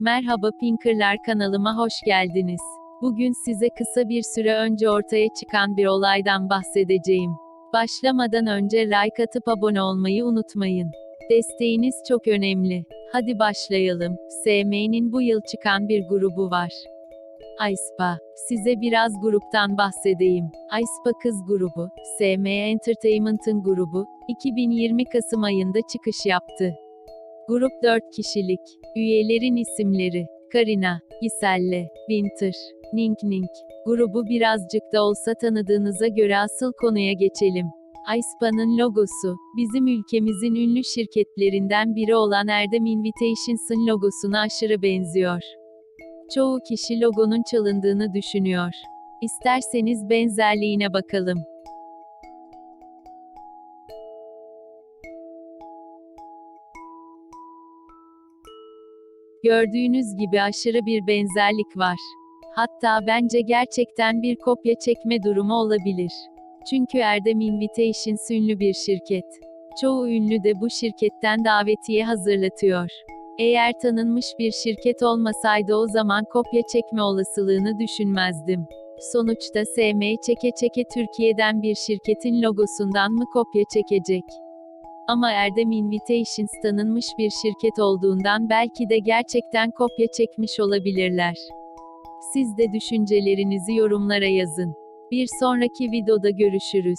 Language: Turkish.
Merhaba Pinkerlar kanalıma hoş geldiniz. Bugün size kısa bir süre önce ortaya çıkan bir olaydan bahsedeceğim. Başlamadan önce like atıp abone olmayı unutmayın. Desteğiniz çok önemli. Hadi başlayalım. SM'nin bu yıl çıkan bir grubu var. Aespa. Size biraz gruptan bahsedeyim. Aespa Kız grubu, SM Entertainment'ın grubu, 2020 Kasım ayında çıkış yaptı. Grup 4 kişilik. Üyelerin isimleri: Karina, Giselle, Winter, Nink Nink. Grubu birazcık da olsa tanıdığınıza göre asıl konuya geçelim. Aespa'nın logosu, bizim ülkemizin ünlü şirketlerinden biri olan Erdem Invitations'ın logosuna aşırı benziyor. Çoğu kişi logonun çalındığını düşünüyor. İsterseniz benzerliğine bakalım. Gördüğünüz gibi aşırı bir benzerlik var. Hatta bence gerçekten bir kopya çekme durumu olabilir. Çünkü Erdem Invitations ünlü bir şirket. Çoğu ünlü de bu şirketten davetiye hazırlatıyor. Eğer tanınmış bir şirket olmasaydı o zaman kopya çekme olasılığını düşünmezdim. Sonuçta SM çeke çeke Türkiye'den bir şirketin logosundan mı kopya çekecek? Ama Erdem Invitations tanınmış bir şirket olduğundan belki de gerçekten kopya çekmiş olabilirler. Siz de düşüncelerinizi yorumlara yazın. Bir sonraki videoda görüşürüz.